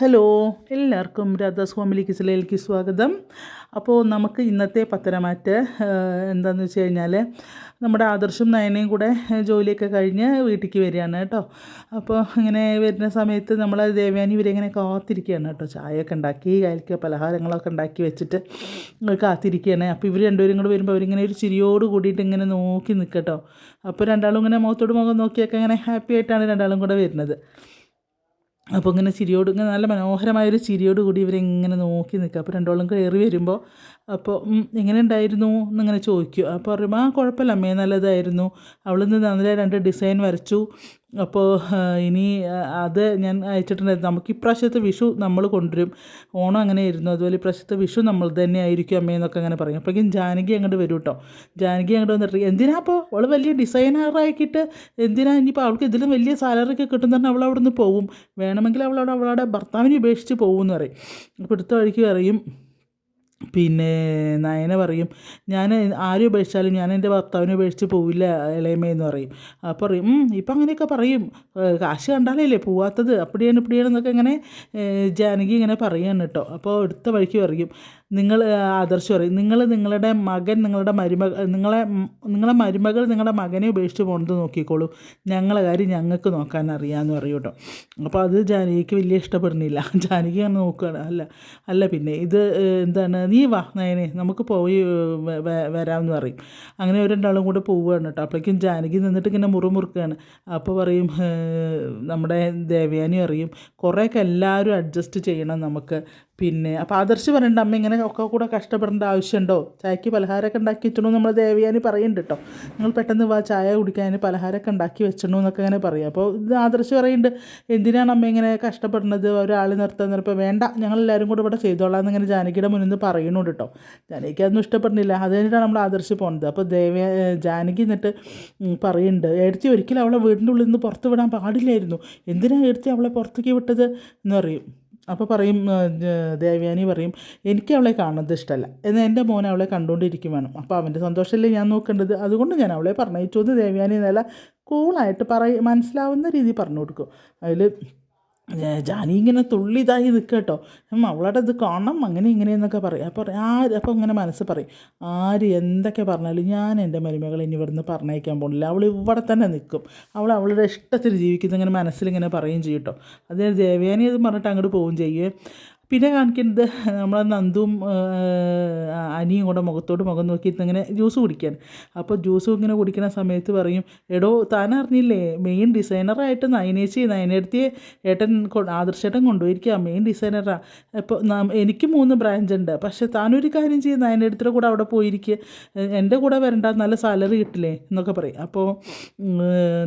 Hello എല്ലാവർക്കും രാധാസ് ചിലയിലേക്ക് സ്വാഗതം. അപ്പോൾ നമുക്ക് ഇന്നത്തെ പത്തരമാറ്റ് എന്താണെന്ന് വെച്ച് കഴിഞ്ഞാൽ നമ്മുടെ ആദർശം നയനയും കൂടെ ജോലിയൊക്കെ കഴിഞ്ഞ് വീട്ടിലേക്ക് വരികയാണ് കേട്ടോ. അപ്പോൾ ഇങ്ങനെ വരുന്ന സമയത്ത് നമ്മൾ ദേവയാനി ഇവരിങ്ങനെ കാത്തിരിക്കുകയാണ് കേട്ടോ. ചായയൊക്കെ ഉണ്ടാക്കി കയ്യിലേക്ക് പലഹാരങ്ങളൊക്കെ ഉണ്ടാക്കി വെച്ചിട്ട് കാത്തിരിക്കുകയാണ്. അപ്പോൾ ഇവർ രണ്ടുപേരും കൂടെ വരുമ്പോൾ അവരിങ്ങനെ ഒരു ചിരിയോട് കൂടിയിട്ട് ഇങ്ങനെ നോക്കി നിൽക്കട്ടോ അപ്പോൾ രണ്ടാളും ഇങ്ങനെ മുഖത്തോട് മുഖം നോക്കിയൊക്കെ ഇങ്ങനെ ഹാപ്പി ആയിട്ടാണ് രണ്ടാളും കൂടെ വരുന്നത്. അപ്പോൾ ഇങ്ങനെ ചിരിയോട് ഇങ്ങനെ നല്ല മനോഹരമായൊരു ചിരിയോട് കൂടി ഇവരിങ്ങനെ നോക്കി നിൽക്കുക. അപ്പോൾ രണ്ടോളം കയറി വരുമ്പോൾ അപ്പോൾ എങ്ങനെ ഉണ്ടായിരുന്നു? എന്നിങ്ങനെ ചോദിക്കും അപ്പോൾ പറയുമ്പോൾ ആ കുഴപ്പമില്ല അമ്മേ നല്ലതായിരുന്നു. അവളിൽ നിന്ന് നല്ല രണ്ട് ഡിസൈൻ വരച്ചു. അപ്പോൾ ഇനി അത് ഞാൻ അയച്ചിട്ടുണ്ടായിരുന്നു. നമുക്ക് ഇപ്രാവശ്യത്തെ വിഷു നമ്മൾ കൊണ്ടുവരും. ഓണം അങ്ങനെ ആയിരുന്നു. അതുപോലെ ഇപ്രാവശ്യത്തെ വിഷു നമ്മൾ തന്നെ ആയിരിക്കും അമ്മയെന്നൊക്കെ അങ്ങനെ പറയും. അപ്പോഴേക്കും ജാനകി അങ്ങോട്ട് വരും കേട്ടോ. ജാനകി അങ്ങോട്ട് വന്നിട്ട് എന്തിനാ അപ്പോൾ അവൾ വലിയ ഡിസൈനറാക്കിയിട്ട് എന്തിനാ ഇനിയിപ്പോൾ അവൾക്ക് ഇതിലും വലിയ സാലറി ഒക്കെ കിട്ടുന്ന അവൾ അവിടെ നിന്ന് പോവും. വേണമെങ്കിൽ അവൾ അവിടെ അവളുടെ ഭർത്താവിനെ ഉപേക്ഷിച്ച് പോകും എന്ന് പറയും. അപ്പോൾ എടുത്ത വഴിക്ക് പറയും പിന്നെ നയന പറയും ഞാൻ ആരും ഉപേക്ഷിച്ചാലും ഞാൻ എന്റെ ഭർത്താവിനെ ഉപേക്ഷിച്ച് പോവില്ല ഇളയമ്മയെന്ന് പറയും. അപ്പോൾ പറയും ഇപ്പം അങ്ങനെയൊക്കെ പറയും. കാശ് കണ്ടാലല്ലേ പോവാത്തത്? അപ്പടിയാണ് ഇപ്പടിയാണെന്നൊക്കെ ഇങ്ങനെ ജാനകി ഇങ്ങനെ പറയാണ് കേട്ടോ. അപ്പോൾ എടുത്ത വഴിക്ക് പറയും നിങ്ങൾ ആദർശ് പറയും നിങ്ങൾ നിങ്ങളുടെ മകൻ നിങ്ങളുടെ മരുമകൾ നിങ്ങളെ നിങ്ങളെ മരുമകൾ നിങ്ങളുടെ മകനെ ഉപേക്ഷിച്ച് പോകുന്നത് നോക്കിക്കോളൂ. ഞങ്ങളെ കാര്യം ഞങ്ങൾക്ക് നോക്കാൻ അറിയാമെന്ന് പറയും കേട്ടോ. അപ്പോൾ അത് ജാനകിക്ക് വലിയ ഇഷ്ടപ്പെടുന്നില്ല. ജാനകി അങ്ങനെ നോക്കുകയാണ് അല്ല അല്ല പിന്നെ ഇത് എന്താണ് നീ വാ നയനെ നമുക്ക് പോയി വരാമെന്ന് പറയും. അങ്ങനെ ഒരു രണ്ടാളും കൂടെ പോവുകയാണ് കേട്ടോ. അപ്പോഴേക്കും ജാനകി നിന്നിട്ട് ഇങ്ങനെ മുറുമുറുക്കുകയാണ് അപ്പോൾ പറയും നമ്മുടെ ദേവയാനി അറിയും കുറേയൊക്കെ എല്ലാവരും അഡ്ജസ്റ്റ് ചെയ്യണം നമുക്ക്. പിന്നെ അപ്പോൾ ആദർശ് പറയണ്ട അമ്മ ഇങ്ങനെ ഒക്കെ കൂടെ കഷ്ടപ്പെടേണ്ട ആവശ്യമുണ്ടോ? ചായക്ക് പലഹാരമൊക്കെ ഉണ്ടാക്കി നമ്മൾ ദേവിയാനി പറയുന്നുണ്ട് കേട്ടോ. നിങ്ങൾ പെട്ടെന്ന് വാ ചായ കുടിക്കാൻ പലഹാരമൊക്കെ ഉണ്ടാക്കി വെച്ചിട്ടു എന്നൊക്കെ അങ്ങനെ പറയും. അപ്പോൾ ഇത് ആദർശ് പറയുന്നുണ്ട് എന്തിനാണ് അമ്മ ഇങ്ങനെ കഷ്ടപ്പെടുന്നത്? ഒരാൾ നിർത്തുന്ന ഇപ്പോൾ വേണ്ട ഞങ്ങളെല്ലാവരും കൂടെ ഇവിടെ ചെയ്തോളാം എന്നിങ്ങനെ ജാനകിയുടെ മുന്നിൽ നിന്ന് പറയുന്നുണ്ട് കേട്ടോ. ജാനകിക്ക് അതൊന്നും ഇഷ്ടപ്പെടുന്നില്ല. അത് കഴിഞ്ഞിട്ടാണ് നമ്മൾ ആദർശ് പോകുന്നത് അപ്പോൾ ദേവ ജാനകി എന്നിട്ട് പറയുന്നുണ്ട് എടുത്തി ഒരിക്കലും അവളെ വീടിന്റെ ഉള്ളിൽ നിന്ന് പുറത്ത് വിടാൻ പാടില്ലായിരുന്നു. എന്തിനാണ് എടുത്തി അവളെ പുറത്തേക്ക് വിട്ടത്? എന്ന് പറയും. അപ്പോൾ പറയും ദേവയാനി പറയും എനിക്ക് അവളെ കാണുന്നത് ഇഷ്ടമല്ല എന്നാൽ എന്റെ മോൻ അവളെ കണ്ടുകൊണ്ടിരിക്കും വേണം. അപ്പോൾ അവന്റെ സന്തോഷമല്ലേ ഞാൻ നോക്കേണ്ടത്? അതുകൊണ്ട് ഞാൻ അവളെ പറഞ്ഞയച്ചു. എന്ന് ദേവയാനി നല്ല കൂളായിട്ട് പറ മനസ്സിലാവുന്ന രീതിയിൽ പറഞ്ഞു കൊടുക്കും. അതിൽ ജാനി ഇങ്ങനെ തുള്ളി ഇതായി നിൽക്കുക കേട്ടോ അവളുടെ ഇത് കാണണം അങ്ങനെ ഇങ്ങനെ എന്നൊക്കെ പറയും. അപ്പോൾ ആര് അപ്പോൾ ഇങ്ങനെ മനസ്സ് പറയും ആര് എന്തൊക്കെ പറഞ്ഞാലും ഞാൻ എന്റെ മരുമകളെ ഇനി ഇവിടുന്ന് പറഞ്ഞയക്കാൻ പോകുന്നില്ല അവൾ ഇവിടെ തന്നെ നിൽക്കും അവൾ അവളുടെ ഇഷ്ടത്തിൽ ജീവിക്കുന്ന ഇങ്ങനെ മനസ്സിലിങ്ങനെ പറയുകയും ചെയ്യും കേട്ടോ. അത് ദേവയാനി അത് പറഞ്ഞിട്ട് അങ്ങോട്ട് പോവുകയും ചെയ്യേ. പിന്നെ കാണിക്കുന്നത് നമ്മളെ നന്ദും അനിയും കൂടെ മുഖത്തോട് മുഖം നോക്കി ഇങ്ങനെ ജ്യൂസ് കുടിക്കാൻ. അപ്പോൾ ജ്യൂസ് ഇങ്ങനെ കുടിക്കുന്ന സമയത്ത് പറയും എടോ താൻ അറിഞ്ഞില്ലേ മെയിൻ ഡിസൈനറായിട്ട് നയനേച്ചി നയനെടുത്തി ഏട്ടൻ ആദർശേട്ടൻ കൊണ്ടുപോയിരിക്കുക മെയിൻ ഡിസൈനറാണ് ഇപ്പോൾ എനിക്ക് മൂന്ന് ബ്രാഞ്ച് ഉണ്ട്. പക്ഷേ താനൊരു കാര്യം ചെയ്യും നയനെടുത്തിന്റെ കൂടെ അവിടെ പോയിരിക്കുക എന്റെ കൂടെ വരണ്ട നല്ല സാലറി കിട്ടില്ലേ? എന്നൊക്കെ പറയും. അപ്പോൾ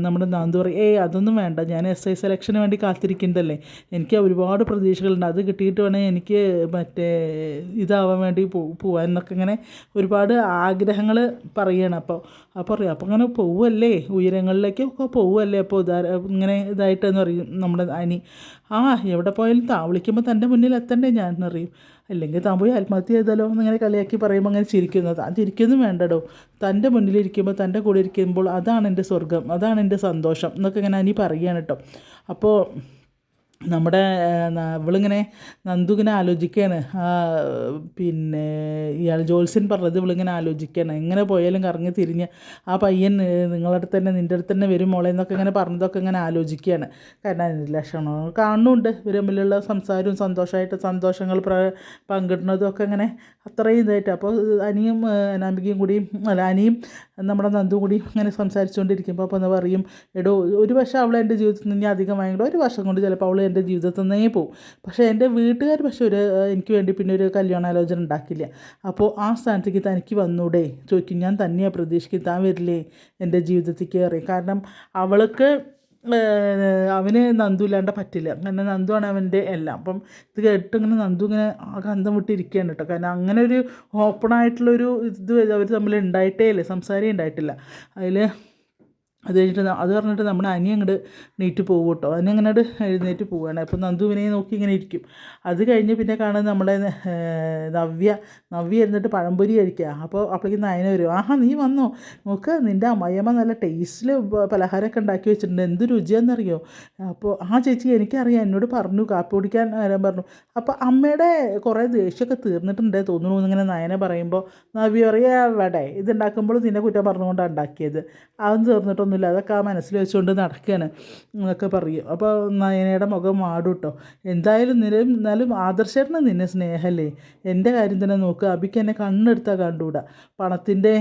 നമ്മുടെ നന്ദു പറയും ഏയ് അതൊന്നും വേണ്ട. ഞാൻ എസ് ഐ സെലക്ഷന് വേണ്ടി കാത്തിരിക്കുന്നതല്ലേ. എനിക്ക് ഒരുപാട് പ്രതീക്ഷകളുണ്ട്. അത് കിട്ടിയിട്ട് വേണമെങ്കിൽ എനിക്ക് മറ്റേ ഇതാവാൻ വേണ്ടി പോവാൻ എന്നൊക്കെ ഇങ്ങനെ ഒരുപാട് ആഗ്രഹങ്ങൾ പറയണം. അപ്പോൾ അപ്പോൾ പറയും അപ്പോൾ അങ്ങനെ പോവല്ലേ? ഉയരങ്ങളിലേക്കൊക്കെ പോവല്ലേ? അപ്പോൾ ഇങ്ങനെ ഇതായിട്ടെന്ന് പറയും നമ്മുടെ അനി. ആ എവിടെ പോയാലും താവളിക്കുമ്പോൾ തന്റെ മുന്നിൽ എത്തണ്ടേ ഞാൻ എന്നറിയും അല്ലെങ്കിൽ താൻ പോയി ആത്മഹത്യ ചെയ്താലോ എന്നിങ്ങനെ കളിയാക്കി പറയുമ്പോൾ അങ്ങനെ ചിരിക്കുന്നത് താൻ ചിരിക്കുന്നു വേണ്ടടോ. തന്റെ മുന്നിലിരിക്കുമ്പോൾ തന്റെ കൂടെ ഇരിക്കുമ്പോൾ അതാണ് എന്റെ സ്വർഗം അതാണ് എന്റെ സന്തോഷം എന്നൊക്കെ ഇങ്ങനെ അനി പറയുകയാണ് കേട്ടോ. അപ്പോൾ നമ്മുടെ ഇവളിങ്ങനെ നന്ദു ഇങ്ങനെ ആലോചിക്കുകയാണ് പിന്നെ ഇയാൾ ജോത്സ്യൻ പറഞ്ഞത് ഇവളിങ്ങനെ ആലോചിക്കുകയാണ് എങ്ങനെ പോയാലും കറങ്ങി തിരിഞ്ഞ് ആ പയ്യൻ നിങ്ങളുടെ അടുത്ത് തന്നെ നിന്റെ അടുത്ത് തന്നെ വരും മോളെ എന്നൊക്കെ ഇങ്ങനെ പറഞ്ഞതൊക്കെ ഇങ്ങനെ ആലോചിക്കുകയാണ് കാരണം ലക്ഷണങ്ങൾ കാണുന്നുണ്ട്. ഇവർ തമ്മിലുള്ള സംസാരവും സന്തോഷമായിട്ട് സന്തോഷങ്ങൾ പങ്കിടുന്നതും ഒക്കെ ഇങ്ങനെ അത്രയും ഇതായിട്ട്. അപ്പോൾ അനിയും അനാമികയും കൂടിയും അല്ല അനിയും നമ്മുടെ നന്ദു കൂടി ഇങ്ങനെ സംസാരിച്ചുകൊണ്ടിരിക്കുമ്പോൾ അപ്പോൾ എന്ന് പറയും എടോ ഒരു വർഷം അവൾ എന്റെ ജീവിതത്തിൽ നിന്ന് അധികം വാങ്ങിയിട്ട് ഒരു വർഷം കൊണ്ട് ചിലപ്പോൾ അവൾ എന്റെ ജീവിതത്തിൽ നിന്നേ പോകും പക്ഷേ എന്റെ വീട്ടുകാർ പക്ഷേ ഒരു എനിക്ക് വേണ്ടി പിന്നെ ഒരു കല്യാണാലോചന ഉണ്ടാക്കില്ല അപ്പോൾ ആ സ്ഥാനത്തേക്ക് തനിക്ക് വന്നൂടെ? ചോദിക്കും. ഞാൻ തന്നെയാണ് പ്രതീക്ഷിക്കും താൻ വരില്ലേ? എന്റെ ജീവിതത്തിൽ കയറി കാരണം അവൾക്ക് അവന് നന്ദു ഇല്ലാണ്ട് പറ്റില്ല. നന്ദു നന്ദുവാണ് അവന്റെ എല്ലാം. അപ്പം ഇത് കേട്ട് ഇങ്ങനെ നന്ദു ഇങ്ങനെ ആകെ അന്തം വിട്ടിരിക്കുകയാണ് കേട്ടോ. കാരണം അങ്ങനെ ഒരു ഓപ്പൺ ആയിട്ടുള്ളൊരു ഇത് അവർ തമ്മിൽ ഉണ്ടായിട്ടേ ഇല്ല സംസാരം ഉണ്ടായിട്ടില്ല. അതിൽ അത് കഴിഞ്ഞിട്ട് അത് പറഞ്ഞിട്ട് നമ്മുടെ അനി അങ്ങോട്ട് നീറ്റ് പോകും കേട്ടോ. അനി അങ്ങോട്ട് എഴുന്നേറ്റ് പോവുകയാണ് അപ്പോൾ നന്ദുവിനെ നോക്കി ഇങ്ങനെ ഇരിക്കും. അത് കഴിഞ്ഞ് പിന്നെ കാണുന്നത് നമ്മുടെ നവ്യ നവ്യ ഇരുന്നിട്ട് പഴംപൊരി കഴിക്കുക അപ്പോൾ അപ്പോഴേക്കും നയന വരും. ആഹാ നീ വന്നോ? നോക്ക് നിന്റെ അമ്മയമ്മ നല്ല ടേസ്റ്റിൽ പലഹാരമൊക്കെ ഉണ്ടാക്കി വെച്ചിട്ടുണ്ട്. എന്ത് രുചിയാണെന്നറിയോ അപ്പോൾ ആ ചേച്ചി എനിക്കറിയാം. എന്നോട് പറഞ്ഞു. കാപ്പി കുടിക്കാൻ വരാൻ പറഞ്ഞു. അപ്പോൾ അമ്മയുടെ കുറേ ദേഷ്യമൊക്കെ തീർന്നിട്ടുണ്ടേ തോന്നുന്നു ഇങ്ങനെ നയന പറയുമ്പോൾ നവ്യ പറയാ വേടേ ഇതുണ്ടാക്കുമ്പോൾ നിന്നെ കുറ്റം പറഞ്ഞുകൊണ്ടാണ് ഉണ്ടാക്കിയത്. അതൊന്നും തീർന്നിട്ടൊന്നുമില്ല അതൊക്കെ ആ മനസ്സിൽ വെച്ചുകൊണ്ട് നടക്കുകയാണ് എന്നൊക്കെ പറയും. അപ്പോൾ നയനയുടെ മുഖം മാടും എന്തായാലും നില എന്നാലും ആദർശേട്ടന് നിന്നെ സ്നേഹമല്ലേ എന്റെ കാര്യം തന്നെ നോക്ക്. അബിക്ക് എന്നെ കണ്ണെടുത്താൽ കണ്ടുകൂടാ. പണത്തിന്റെ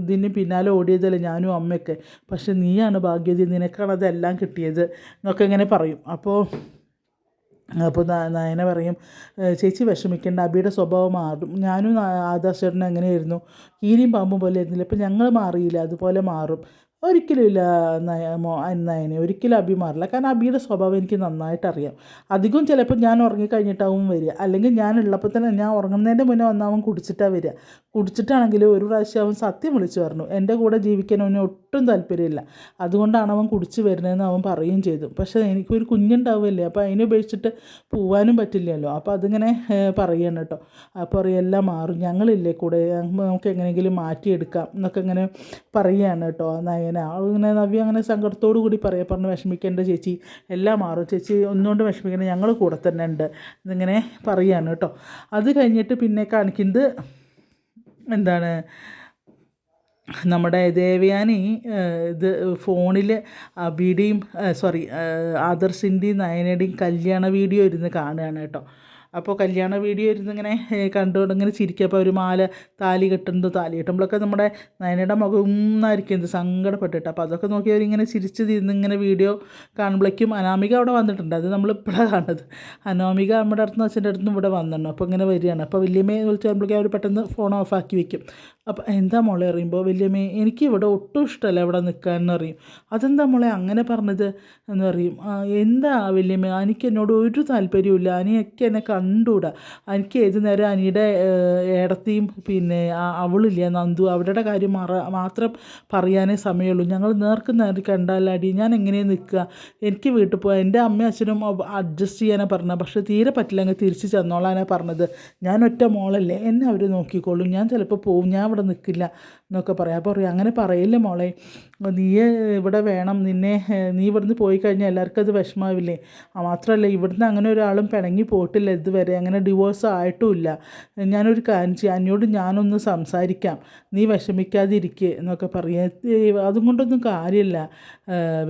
ഇതിന് പിന്നാലെ ഓടിയതല്ലേ ഞാനും അമ്മയൊക്കെ. പക്ഷെ നീയാണ് ഭാഗ്യതി നിനക്കാണ് അതെല്ലാം കിട്ടിയത് എന്നൊക്കെ ഇങ്ങനെ പറയും. അപ്പോൾ അപ്പോൾ നയന പറയും ചേച്ചി വിഷമിക്കേണ്ട. അബിയുടെ സ്വഭാവം മാറും. ഞാനും ആദർശേട്ടനും അങ്ങനെയായിരുന്നു. കീരിയും പാമ്പും പോലെ ആയിരുന്നില്ല. ഇപ്പം ഞങ്ങൾ മാറിയില്ല. അതുപോലെ മാറും. ഒരിക്കലും ഇല്ല നയ മോ നയനെ ഒരിക്കലും അബി മാറില്ല. കാരണം അബിയുടെ സ്വഭാവം എനിക്ക് നന്നായിട്ട് അറിയാം. അധികം ചിലപ്പോൾ ഞാൻ ഉറങ്ങിക്കഴിഞ്ഞിട്ടാവും വരിക. അല്ലെങ്കിൽ ഞാൻ ഉള്ളപ്പോൾ തന്നെ ഞാൻ ഉറങ്ങുന്നതിന്റെ മുന്നേ വന്ന് കുടിച്ചിട്ടാണ് വരിക. കുടിച്ചിട്ടാണെങ്കിൽ ഒരു പ്രാവശ്യം അവൻ സത്യം വിളിച്ചു പറഞ്ഞു. എന്റെ കൂടെ ജീവിക്കാൻ അവന് ഒട്ടും താല്പര്യമില്ല. അതുകൊണ്ടാണ് അവൻ കുടിച്ച് വരുന്നതെന്ന് അവൻ പറയുകയും ചെയ്തു. പക്ഷേ എനിക്കൊരു കുഞ്ഞുണ്ടാവുമല്ലേ അപ്പോൾ അതിനെ ഉപേക്ഷിച്ചിട്ട് പോവാനും പറ്റില്ലല്ലോ. അപ്പോൾ അതിങ്ങനെ പറയണം കേട്ടോ. അപ്പോൾ എല്ലാം മാറും. ഞങ്ങളില്ലേ കൂടെ? നമുക്ക് എങ്ങനെയെങ്കിലും മാറ്റിയെടുക്കാം എന്നൊക്കെ ഇങ്ങനെ പറയുകയാണ് കേട്ടോ നയന. ഇങ്ങനെ നവ്യ അങ്ങനെ സങ്കടത്തോടു കൂടി പറയാം പറഞ്ഞ് വിഷമിക്കേണ്ട ചേച്ചി എല്ലാം മാറും. ചേച്ചി ഒന്നുകൊണ്ട് വിഷമിക്കേണ്ട. ഞങ്ങൾ കൂടെ തന്നെ ഉണ്ട്. എന്നിങ്ങനെ പറയുകയാണ് കേട്ടോ. അത് കഴിഞ്ഞിട്ട് പിന്നെ കാണിക്കുന്നത് എന്താണ്? നമ്മുടെ ദേവയാനി ഇത് ഫോണിൽ അബിയുടെയും സോറി ആദർശിന്റെയും നയനയുടെയും കല്യാണ വീഡിയോ ഇരുന്ന് കാണുകയാണ് കേട്ടോ. അപ്പോൾ കല്യാണ വീഡിയോ ഇരുന്ന് ഇങ്ങനെ കണ്ടുകൊണ്ട് ഇങ്ങനെ ചിരിക്കുക അപ്പോൾ ഒരു മാല താലി കെട്ടുന്നത് താലി കെട്ടുമ്പോഴൊക്കെ നമ്മുടെ നയനയുടെ മുഖം എന്ത് സങ്കടപ്പെട്ടിട്ട്. അപ്പോൾ അതൊക്കെ നോക്കി അവരിങ്ങനെ ചിരിച്ച് തിരുന്ന് ഇങ്ങനെ വീഡിയോ കാണുമ്പോഴേക്കും അനാമിക അവിടെ വന്നിട്ടുണ്ട്. അത് നമ്മൾ ഇപ്പോഴാണ് കാണുന്നത്. അനാമിക നമ്മുടെ അടുത്ത് അച്ഛന്റെ അടുത്തും ഇവിടെ വന്നിട്ടുണ്ട് അപ്പോൾ ഇങ്ങനെ വരികയാണ്. അപ്പോൾ വലിയമ്മയെ വിളിച്ച് വരുമ്പോഴേക്കും അവർ പെട്ടെന്ന് ഫോൺ ഓഫാക്കി വെക്കും. അപ്പോൾ എന്താ മോളെ അറിയുമ്പോൾ വലിയമ്മേ എനിക്ക് ഇവിടെ ഒട്ടും ഇഷ്ടമല്ല ഇവിടെ നിൽക്കാൻ എന്ന് പറയും. അതെന്താ മോളെ അങ്ങനെ പറഞ്ഞത് എന്ന് പറയും. "ആ, എന്താ വലിയമ്മേ എനിക്ക് എന്നോട് ഒരു താല്പര്യമില്ല അനിയൊക്കെ എന്നെ കണ്ടുകൂടാ എനിക്ക് ഏത് നേരം അനിയുടെ ഏടത്തെയും പിന്നെ അവളില്ല നന്ദു അവരുടെ കാര്യം മറ മാത്രം പറയാനേ സമയമുള്ളൂ. ഞങ്ങൾ നേർക്ക് നേർക്ക് കണ്ടാലടി ഞാൻ എങ്ങനെ നിൽക്കുക എനിക്ക് വീട്ടിൽ പോയാൽ എന്റെ അമ്മയും അച്ഛനും അഡ്ജസ്റ്റ് ചെയ്യാനാണ് പറഞ്ഞത്. പക്ഷേ തീരെ പറ്റില്ല അങ്ങ് തിരിച്ച് ചെന്നോളാനാണ് പറഞ്ഞത്. ഞാൻ ഒറ്റ മോളല്ലേ. എന്നെ അവർ നോക്കിക്കോളും. ഞാൻ ചിലപ്പോൾ പോവും. ഞാൻ നിൽക്കില്ല. എന്നൊക്കെ പറയാം. അപ്പോൾ പറയും അങ്ങനെ പറയില്ല മോളെ? നീ ഇവിടെ വേണം. നിന്നെ നീ ഇവിടുന്ന് പോയി കഴിഞ്ഞാൽ എല്ലാവർക്കും അത് വിഷമാവില്ലേ? മാത്രമല്ല ഇവിടുന്ന് അങ്ങനെ ഒരാളും പിണങ്ങി പോയിട്ടില്ല ഇതുവരെ. അങ്ങനെ ഡിവോഴ്സ് ആയിട്ടുമില്ല. ഞാനൊരു കാര്യം ചെയ്യാം. എന്നോട് ഞാനൊന്ന് സംസാരിക്കാം. നീ വിഷമിക്കാതിരിക്കുക എന്നൊക്കെ പറയാം. അതും കൊണ്ടൊന്നും കാര്യമില്ല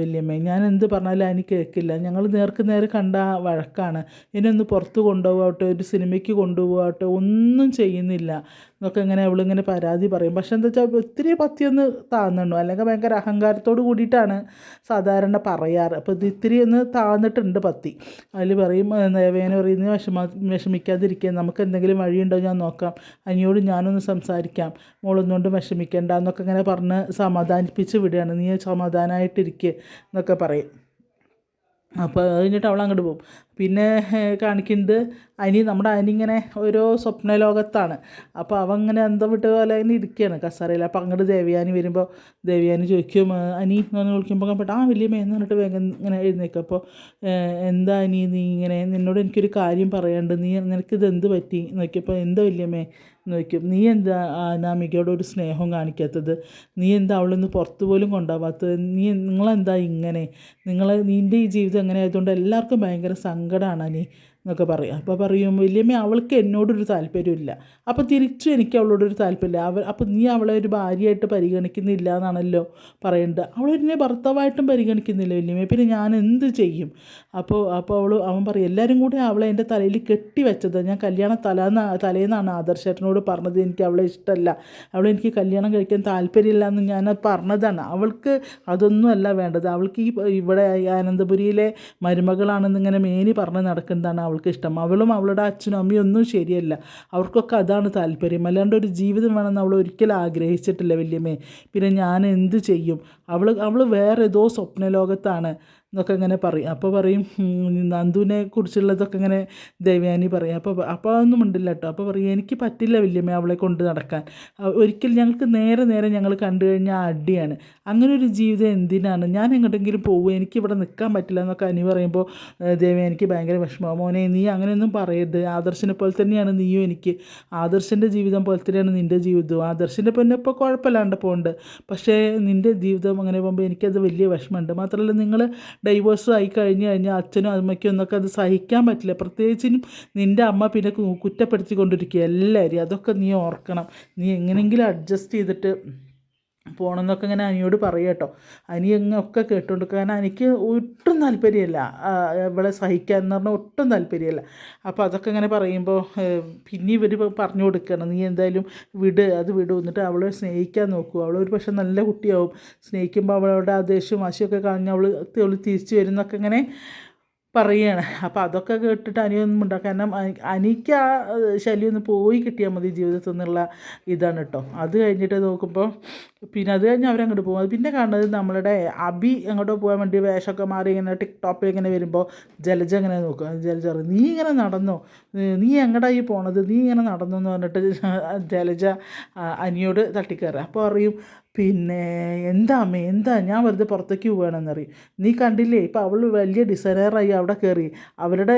വല്യമ്മേ. ഞാൻ എന്ത് പറഞ്ഞാലും അതിന് കേൾക്കില്ല. ഞങ്ങൾ നേർക്ക് നേരെ കണ്ട വഴക്കാണ്. എന്നെ ഒന്ന് പുറത്ത് കൊണ്ടുപോകട്ടെ ഒരു സിനിമയ്ക്ക് കൊണ്ടുപോകട്ടെ ഒന്നും ചെയ്യുന്നില്ല എന്നൊക്കെ ഇങ്ങനെ അവളിങ്ങനെ പരാതി പറയും. പക്ഷെ എന്താ വെച്ചാൽ ഒത്തിരി പത്തിയൊന്ന് താഴ്ന്നുണ്ടോ അല്ലെങ്കിൽ ഭയങ്കര അഹങ്കാരത്തോട് കൂടിയിട്ടാണ് സാധാരണ പറയാറ്. അപ്പോൾ ഇത് ഇത്തിരി ഒന്ന് താന്നിട്ടുണ്ട് പത്തി. അതിൽ പറയും വേന പറയുന്നത് വിഷമ വിഷമിക്കാതിരിക്കുക നമുക്ക് എന്തെങ്കിലും വഴിയുണ്ടോ ഞാൻ നോക്കാം. അനിയോട് ഞാനൊന്ന് സംസാരിക്കാം. മോളൊന്നുകൊണ്ട് വിഷമിക്കേണ്ട എന്നൊക്കെ ഇങ്ങനെ പറഞ്ഞ് സമാധാനിപ്പിച്ച് വിടുകയാണ്. നീ സമാധാനമായിട്ടിരിക്കുക എന്നൊക്കെ പറയും. അപ്പോൾ അത് കഴിഞ്ഞിട്ട് അവൾ അങ്ങോട്ട് പോകും. പിന്നെ കാണിക്കുന്നത് അനി നമ്മുടെ അനി ഇങ്ങനെ ഓരോ സ്വപ്ന ലോകത്താണ്. അപ്പോൾ അവൻ ഇങ്ങനെ അന്തം വിട്ട് പോലെ ഇങ്ങനെ ഇരിക്കുകയാണ് കസേരയിൽ. അപ്പോൾ അങ്ങോട്ട് ദേവയാനി വരുമ്പോൾ ദേവയാനി ചോദിക്കും അനി എന്ന് വിളിക്കുമ്പോൾ പെട്ട ആ വലിയ മേന്ന് പറഞ്ഞിട്ട് വേഗം ഇങ്ങനെ എഴുന്നേക്കും. അപ്പോൾ എന്താ അനി നീ ഇങ്ങനെ നിന്നോട് എനിക്കൊരു കാര്യം പറയാണ്ട് നീ നിനക്ക് എന്ത് പറ്റി? നോക്കിയപ്പോൾ എന്താ വലിയ മേ നോക്കും നീ എന്താ അനാമികയോട് ഒരു സ്നേഹം കാണിക്കാത്തത്? നീ എന്താ അവളൊന്ന് പുറത്ത് പോലും കൊണ്ടാവാത്തത് നീ നിങ്ങളെന്താ ഇങ്ങനെ? നിങ്ങൾ നിന്റെ ഈ ജീവിതം എങ്ങനെ ആയതുകൊണ്ട് എല്ലാവർക്കും ഭയങ്കര സങ്കടമാണ് നീ എന്നൊക്കെ പറയും. അപ്പോൾ പറയും വല്യമ്മ അവൾക്ക് എന്നോടൊരു താല്പര്യമില്ല. അപ്പോൾ തിരിച്ചും എനിക്ക് അവളോടൊരു താല്പര്യമില്ല. അവൾ അപ്പോൾ നീ അവളെ ഒരു ഭാര്യയായിട്ട് പരിഗണിക്കുന്നില്ല എന്നാണല്ലോ പറയേണ്ടത്. അവൾ എന്നെ ഭർത്താവായിട്ടും പരിഗണിക്കുന്നില്ല വല്യമ്മ. പിന്നെ ഞാൻ എന്ത് ചെയ്യും? അപ്പോൾ അപ്പോൾ അവൾ അവൻ പറയും എല്ലാവരും കൂടി അവളെ എന്റെ തലയിൽ കെട്ടി വെച്ചത്. ഞാൻ കല്യാണം തലേന്ന് തലേന്നാണ് ആദർശേട്ടനോട് പറഞ്ഞത്. എനിക്ക് അവളെ ഇഷ്ടമല്ല. അവളെ എനിക്ക് കല്യാണം കഴിക്കാൻ താല്പര്യമില്ല എന്ന് ഞാൻ പറഞ്ഞതാണ്. അവൾക്ക് അതൊന്നുമല്ല വേണ്ടത്. അവൾക്ക് ഈ ഇവിടെ അനന്തപുരിയിലെ ആനന്ദപുരിയിലെ മരുമകളാണെന്ന് ഇങ്ങനെ മേനി പറഞ്ഞ് നടക്കുന്നതാണ് അവൾക്ക് ഇഷ്ടം അവളും അവളുടെ അച്ഛനും അമ്മയും ഒന്നും ശരിയല്ല. അവർക്കൊക്കെ അതാണ് താല്പര്യം. അല്ലാണ്ട് ഒരു ജീവിതം വേണമെന്ന് അവൾ ഒരിക്കലും ആഗ്രഹിച്ചിട്ടില്ല വല്യമ്മേ. പിന്നെ ഞാൻ എന്ത് ചെയ്യും? അവൾ അവൾ വേറെ ഏതോ സ്വപ്ന ലോകത്താണ് എന്നൊക്കെ ഇങ്ങനെ പറയും. അപ്പോൾ പറയും നന്ദുവിനെ കുറിച്ചുള്ളതൊക്കെ ഇങ്ങനെ ദേവയാനി പറയും. അപ്പോൾ അപ്പോൾ അതൊന്നും ഉണ്ടില്ല കേട്ടോ അപ്പോൾ പറയും എനിക്ക് പറ്റില്ല വല്യമ്മ അവളെ കൊണ്ട് നടക്കാൻ. ഒരിക്കൽ ഞങ്ങൾക്ക് നേരെ നേരെ ഞങ്ങൾ കണ്ടു കഴിഞ്ഞാൽ അടിയാണ്. അങ്ങനെ ഒരു ജീവിതം എന്തിനാണ്? ഞാൻ എങ്ങോട്ടെങ്കിലും പോകും എനിക്കിവിടെ നിൽക്കാൻ പറ്റില്ല എന്നൊക്കെ അനി പറയുമ്പോൾ ദേവയാനിക്ക് ഭയങ്കര വിഷമമാണ് മോനെ നീ അങ്ങനെയൊന്നും പറയരുത്. ആദർശിനെ പോലെ തന്നെയാണ് നീയും എനിക്ക്. ആദർശിന്റെ ജീവിതം പോലെ തന്നെയാണ് നിന്റെ ജീവിതവും. ആദർശിന്റെ പിന്നെ ഇപ്പോൾ കുഴപ്പമില്ലാണ്ട് പോകുന്നുണ്ട് പക്ഷേ നിന്റെ ജീവിതം അങ്ങനെ പോകുമ്പോൾ എനിക്കത് വലിയ വിഷമമുണ്ട്. മാത്രമല്ല നിങ്ങൾ ഡൈവോഴ്സ് ആയി കഴിഞ്ഞ് കഴിഞ്ഞാൽ അച്ഛനും അമ്മയ്ക്കും ഒന്നൊക്കെ അത് സഹിക്കാൻ പറ്റില്ല. പ്രത്യേകിച്ചും നിന്റെ അമ്മ പിന്നെ കുറ്റപ്പെടുത്തിക്കൊണ്ടിരിക്കുക എല്ലാവരും അതൊക്കെ നീ ഓർക്കണം. നീ എങ്ങനെയെങ്കിലും അഡ്ജസ്റ്റ് ചെയ്തിട്ട് പോകണമെന്നൊക്കെ ഇങ്ങനെ അനിയോട് പറയും കേട്ടോ. അനി അങ്ങൊക്കെ കേട്ടുകൊണ്ട് കാരണം എനിക്ക് ഒട്ടും താല്പര്യമില്ല. ഇവളെ സഹിക്കാൻ എന്ന് പറഞ്ഞാൽ ഒട്ടും താല്പര്യമില്ല. അപ്പോൾ അതൊക്കെ ഇങ്ങനെ പറയുമ്പോൾ പിന്നെ ഇവർ പറഞ്ഞു കൊടുക്കണം നീ എന്തായാലും വിട് അത് വിട്. എന്നിട്ട് അവളെ സ്നേഹിക്കാൻ നോക്കും. അവൾ ഒരു പക്ഷേ നല്ല കുട്ടിയാവും. സ്നേഹിക്കുമ്പോൾ അവളവിടെ ആ ദേഷ്യവും വാശിയൊക്കെ കളഞ്ഞ് അവൾ തിരിച്ചു വരുന്നൊക്കെ ഇങ്ങനെ പറയുകയാണ് അപ്പോൾ അതൊക്കെ കേട്ടിട്ട് അനിയൊന്നും ഉണ്ടാകും കാരണം അനിക്ക് ആ ശല്യം ഒന്ന് പോയി കിട്ടിയാൽ മതി ജീവിതത്തിൽ നിന്നുള്ള ഇതാണ് കേട്ടോ അത് കഴിഞ്ഞിട്ട് നോക്കുമ്പോൾ പിന്നെ അത് കഴിഞ്ഞ് അവരങ്ങോട്ട് പോകും. പിന്നെ കാണുന്നത് നമ്മളുടെ അബി അങ്ങോട്ട് പോകാൻ വേണ്ടി വേഷമൊക്കെ മാറി ഇങ്ങനെ ടിക്ടോപ്പിൽ ഇങ്ങനെ വരുമ്പോൾ ജലജ ഇങ്ങനെ നോക്കും. ജലജ പറയും നീ ഇങ്ങനെ നടന്നോ? നീ എങ്ങടാ ഈ പോണത്? നീ ഇങ്ങനെ നടന്നു എന്ന് പറഞ്ഞിട്ട് ജലജ അനിയോട് തട്ടിക്കയറുക. അപ്പോൾ പറയും പിന്നെ എന്താ അമ്മേ എന്താ? ഞാൻ വെറുതെ പുറത്തേക്ക് പോവുകയാണെന്നറിയും. നീ കണ്ടില്ലേ ഇപ്പോൾ അവൾ വലിയ ഡിസൈനറായി അവിടെ കയറി. അവരുടെ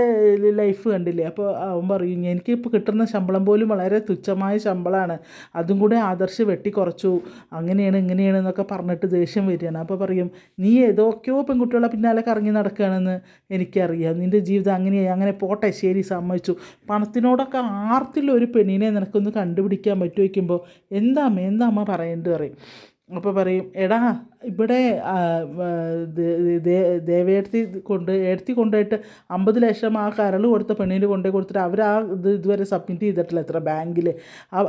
ലൈഫ് കണ്ടില്ലേ? അപ്പോൾ അവൻ പറയും എനിക്ക് ഇപ്പോൾ കിട്ടുന്ന ശമ്പളം പോലും വളരെ തുച്ഛമായ ശമ്പളമാണ് അതും കൂടെ ആദർശ് വെട്ടിക്കുറച്ചു അങ്ങനെയാണ് ഇങ്ങനെയാണ് എന്നൊക്കെ പറഞ്ഞിട്ട് ദേഷ്യം വരികയാണ്. അപ്പോൾ പറയും നീ ഏതൊക്കെയോ പെൺകുട്ടികളെ പിന്നാലെ കറങ്ങി നടക്കുകയാണെന്ന് എനിക്കറിയാം. നിന്റെ ജീവിതം അങ്ങനെയായി. അങ്ങനെ പോട്ടെ ശരി സമ്മതിച്ചു. പണത്തിനോടൊക്കെ ആർത്തില്ല ഒരു പെണ്ണിനെ നിനക്കൊന്ന് കണ്ടുപിടിക്കാൻ പറ്റുമോ? വയ്ക്കുമ്പോൾ എന്താ അമ്മ എന്താ അമ്മ പറയേണ്ടത്? പറയും. അപ്പോൾ പറയും എടാ ഇവിടെ ദേവേടത്തി കൊണ്ട് എടുത്തി കൊണ്ടുപോയിട്ട് അമ്പത് ലക്ഷം ആ കരൾ കൊടുത്ത പെണ്ണിന് കൊണ്ടുപോയി കൊടുത്തിട്ട് അവർ ആ ഇത് ഇതുവരെ സബ്മിറ്റ് ചെയ്തിട്ടില്ല എത്ര ബാങ്കിൽ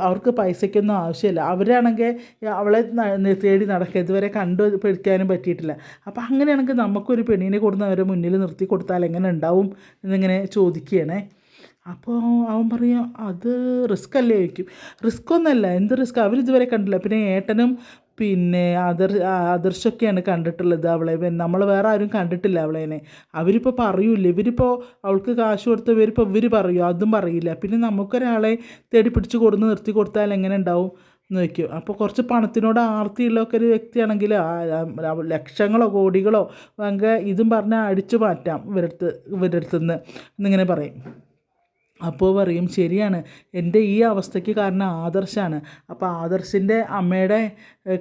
അവർക്ക് പൈസയ്ക്കൊന്നും ആവശ്യമില്ല. അവരാണെങ്കിൽ അവളെ തേടി നടക്കുക. ഇതുവരെ കണ്ടു പിടിക്കാനും പറ്റിയിട്ടില്ല. അപ്പോൾ അങ്ങനെയാണെങ്കിൽ നമുക്കൊരു പെണ്ണിനെ കൊടുന്ന് അവരെ മുന്നിൽ നിർത്തി കൊടുത്താൽ എങ്ങനെ ഉണ്ടാവും എന്നിങ്ങനെ ചോദിക്കുകയാണേ. അപ്പോൾ അവൻ പറയും അത് റിസ്ക് അല്ലേ? ചോദിക്കും. റിസ്ക് ഒന്നല്ല എന്ത് റിസ്ക് അവരിതുവരെ കണ്ടില്ല. പിന്നെ ഏട്ടനും പിന്നെ ആദർ അദർശൊക്കെയാണ് കണ്ടിട്ടുള്ളത് അവളെ. നമ്മൾ വേറെ ആരും കണ്ടിട്ടില്ല അവളേനെ. അവരിപ്പോൾ പറയൂല ഇവരിപ്പോൾ അവൾക്ക് കാശ് കൊടുത്ത ഇവരിപ്പോൾ ഇവർ പറയും? അതും പറയില്ല. പിന്നെ നമുക്കൊരാളെ തേടി പിടിച്ച് കൊടുന്ന് നിർത്തി കൊടുത്താൽ എങ്ങനെ ഉണ്ടാവും വയ്ക്കും അപ്പോൾ കുറച്ച് പണത്തിനോട് ആർത്തിയുള്ള ഒക്കെ ഒരു വ്യക്തിയാണെങ്കിൽ ലക്ഷങ്ങളോ കോടികളോ അങ്ങനെ ഇതും പറഞ്ഞാൽ അടിച്ചു മാറ്റാം ഇവരടുത്ത് ഇവരടുത്തുനിന്ന് എന്നിങ്ങനെ പറയും. അപ്പോൾ പറയും ശരിയാണ്. എന്റെ ഈ അവസ്ഥയ്ക്ക് കാരണം ആദർശാണ്. അപ്പോൾ ആദർശിന്റെ അമ്മയുടെ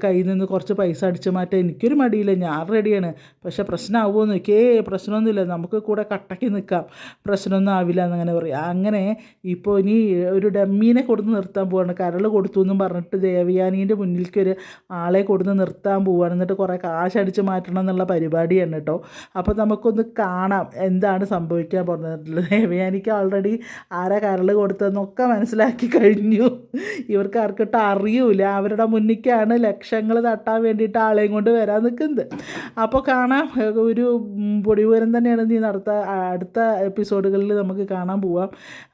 കയ്യിൽ നിന്ന് കുറച്ച് പൈസ അടിച്ചു മാറ്റാൻ എനിക്കൊരു മടിയില്ല. ഞാൻ റെഡിയാണ്. പക്ഷേ പ്രശ്നമാവുമോ ചോദിക്കും ഏ പ്രശ്നമൊന്നുമില്ല. നമുക്ക് കൂടെ കട്ടയ്ക്ക് നിൽക്കാം. പ്രശ്നമൊന്നും ആവില്ല എന്നങ്ങനെ പറയും. അങ്ങനെ ഇപ്പോൾ ഇനി ഒരു ഡമ്മീനെ കൊടുത്ത് നിർത്താൻ പോവാണ്. കരൾ കൊടുത്തു എന്നും പറഞ്ഞിട്ട് ദേവയാനീന്റെ മുന്നിലേക്ക് ഒരു ആളെ കൊടുത്ത് നിർത്താൻ പോവുകയാണ് എന്നിട്ട് കുറേ കാശ് അടിച്ച് മാറ്റണം എന്നുള്ള പരിപാടിയാണ് കേട്ടോ. അപ്പോൾ നമുക്കൊന്ന് കാണാം എന്താണ് സംഭവിക്കാൻ പോകുന്നത്. ദേവയാനിക്ക് ഓൾറെഡി ആരാ കരൾ കൊടുത്തതെന്നൊക്കെ മനസ്സിലാക്കി കഴിഞ്ഞു. ഇവർക്ക് ആർക്കിട്ട് അറിയൂല. അവരുടെ മുന്നിക്കാണ് ലക്ഷങ്ങൾ തട്ടാൻ വേണ്ടിയിട്ട് ആളെയും കൊണ്ട് വരാൻ നിൽക്കുന്നത്. അപ്പോൾ കാണാം. ഒരു പൊടി പൊടിപൂരം തന്നെയാണ് നീ നടത്ത അടുത്ത എപ്പിസോഡുകളിൽ നമുക്ക് കാണാൻ പോവാം.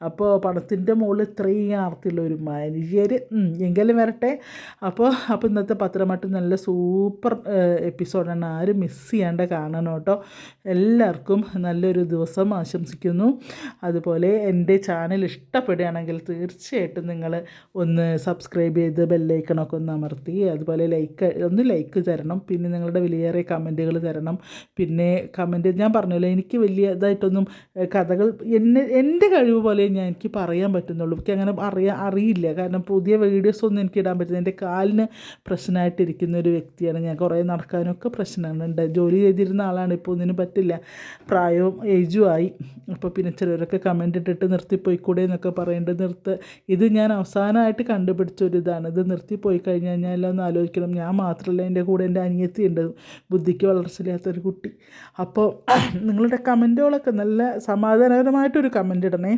അപ്പോൾ പണത്തിന്റെ മുകളിൽ ഇത്രയും ആർത്തിയുള്ള ഒരു മനുഷ്യർ എങ്കിലും വരട്ടെ. അപ്പോൾ അപ്പോൾ ഇന്നത്തെ പത്രമായിട്ട് നല്ല സൂപ്പർ എപ്പിസോഡാണ്. ആരും മിസ് ചെയ്യാണ്ട് കാണണം കേട്ടോ. എല്ലാവർക്കും നല്ലൊരു ദിവസം ആശംസിക്കുന്നു. അതുപോലെ എന്റെ ചാനൽ ഇഷ്ടപ്പെടുകയാണെങ്കിൽ തീർച്ചയായിട്ടും നിങ്ങൾ ഒന്ന് സബ്സ്ക്രൈബ് ചെയ്ത് ബെല്ലൈക്കണൊക്കെ ഒന്ന് അമർത്തി അതുപോലെ ലൈക്ക് ഒന്ന് ലൈക്ക് തരണം പിന്നെ നിങ്ങളുടെ വലിയേറെ കമന്റുകൾ തരണം. പിന്നെ കമന്റ് ഞാൻ പറഞ്ഞല്ലോ എനിക്ക് വലിയ ഇതായിട്ടൊന്നും കഥകൾ എന്നെ എന്റെ കഴിവ് പോലെ ഞാൻ എനിക്ക് പറയാൻ പറ്റുന്നുള്ളൂ. എനിക്ക് അങ്ങനെ അറിയാൻ അറിയില്ല. കാരണം പുതിയ വീഡിയോസ് ഒന്നും എനിക്ക് ഇടാൻ പറ്റുന്നത് എന്റെ കാലിന് പ്രശ്നമായിട്ടിരിക്കുന്ന ഒരു വ്യക്തിയാണ് ഞാൻ. കുറേ നടക്കാനൊക്കെ പ്രശ്നമാണ്. ഉണ്ട് ജോലി ചെയ്തിരുന്ന ആളാണ്. ഇപ്പോൾ ഒന്നിനും പറ്റില്ല. പ്രായവും ഏജും ആയി. അപ്പോൾ പിന്നെ ചിലരൊക്കെ കമന്റ് ഇട്ടിട്ട് നിർത്തിപ്പോയിക്കൂടെ എന്നൊക്കെ പറയേണ്ടത് നിർത്ത്. ഇത് ഞാൻ അവസാനമായിട്ട് കണ്ടുപിടിച്ച ഒരു ഇതാണ് ഇത് നിർത്തിപ്പോയി പോയി കഴിഞ്ഞാൽ ഒന്ന് ആലോചിക്കണം. ഞാൻ മാത്രമല്ല എന്റെ കൂടെ എന്റെ അനിയത്തി ഉണ്ട്. ബുദ്ധിക്ക് വളർച്ചയില്ലാത്തൊരു കുട്ടി. അപ്പോൾ നിങ്ങളുടെ കമന്റുകളൊക്കെ നല്ല സമാധാനപരമായിട്ടൊരു കമന്റ് ഇടണേ.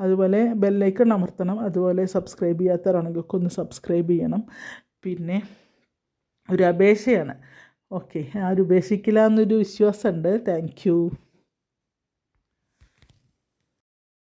അതുപോലെ ബെല്ലൈക്കൺ അമർത്തണം. അതുപോലെ സബ്സ്ക്രൈബ് ചെയ്യാത്തവരാണെങ്കിൽ ഒന്ന് സബ്സ്ക്രൈബ് ചെയ്യണം. പിന്നെ ഒരു അപേക്ഷയാണ്. ഓക്കെ. ആരും ഉപേക്ഷിക്കില്ല എന്നൊരു വിശ്വാസമുണ്ട്. താങ്ക്